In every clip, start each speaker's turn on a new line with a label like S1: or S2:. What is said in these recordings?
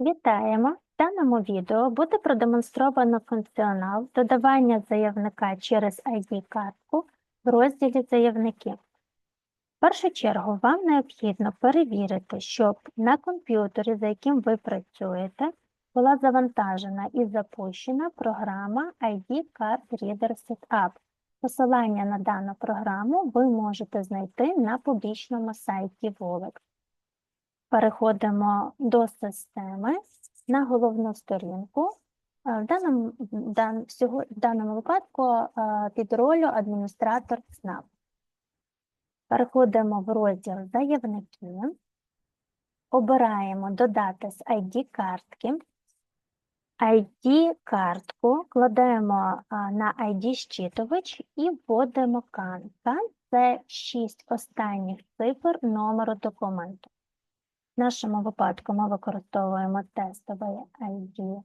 S1: Вітаємо! В даному відео буде продемонстровано функціонал додавання заявника через ID-картку в розділі Заявники. В першу чергу вам необхідно перевірити, щоб на комп'ютері, за яким ви працюєте, була завантажена і запущена програма ID Card Reader Setup. Посилання на дану програму ви можете знайти на публічному сайті Volex. Переходимо до системи на головну сторінку. Е, В даному, в даному випадку е, під ролью адміністратор ЦНАП. Переходимо в розділ Заявники, обираємо Додати з ID-картки. ID-картку кладемо на ID-щитович і вводимо CAN. CAN – це 6 останніх цифр номеру документу. В нашому випадку ми використовуємо тестовий ID,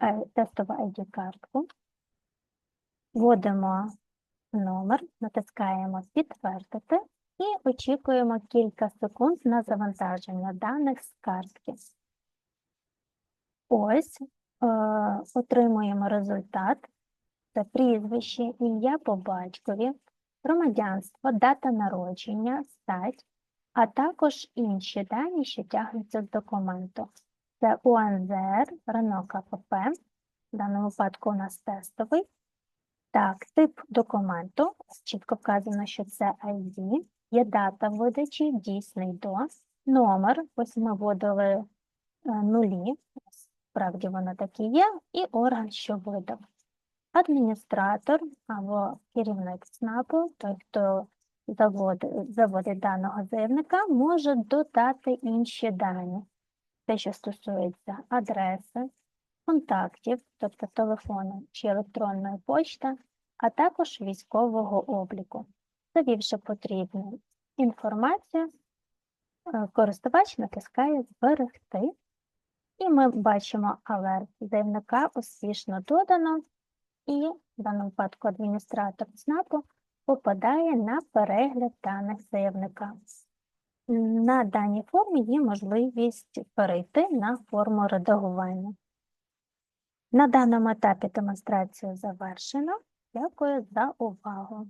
S1: е, тестову ID-картку. Вводимо номер, натискаємо підтвердити і очікуємо кілька секунд на завантаження даних з картки. Ось е, отримуємо результат. Це прізвище, ім'я по батькові, громадянство, дата народження, стать, а також інші дані, що тягнуться з документу. Це УНЗР, Рено КПП, в даному випадку у нас тестовий. Так, тип документу, чітко вказано, що це ID, є дата видачі, дійсний до, номер, ось ми вводили е, нулі, справді воно так і є, і орган, що видав. Адміністратор або керівник ЦНАПу, той, хто заводить, заводить даного заявника, може додати інші дані. Те, що стосується адреси, контактів, тобто телефону чи електронної почти, а також військового обліку. Завівши потрібну інформацію, е, користувач натискає Зберегти, і ми бачимо алерт заявника успішно додано, і в даному випадку адміністратор ЦНАПу попадає на перегляд даних заявника. На даній формі є можливість перейти на форму редагування. На даному етапі демонстрація завершена. Дякую за увагу.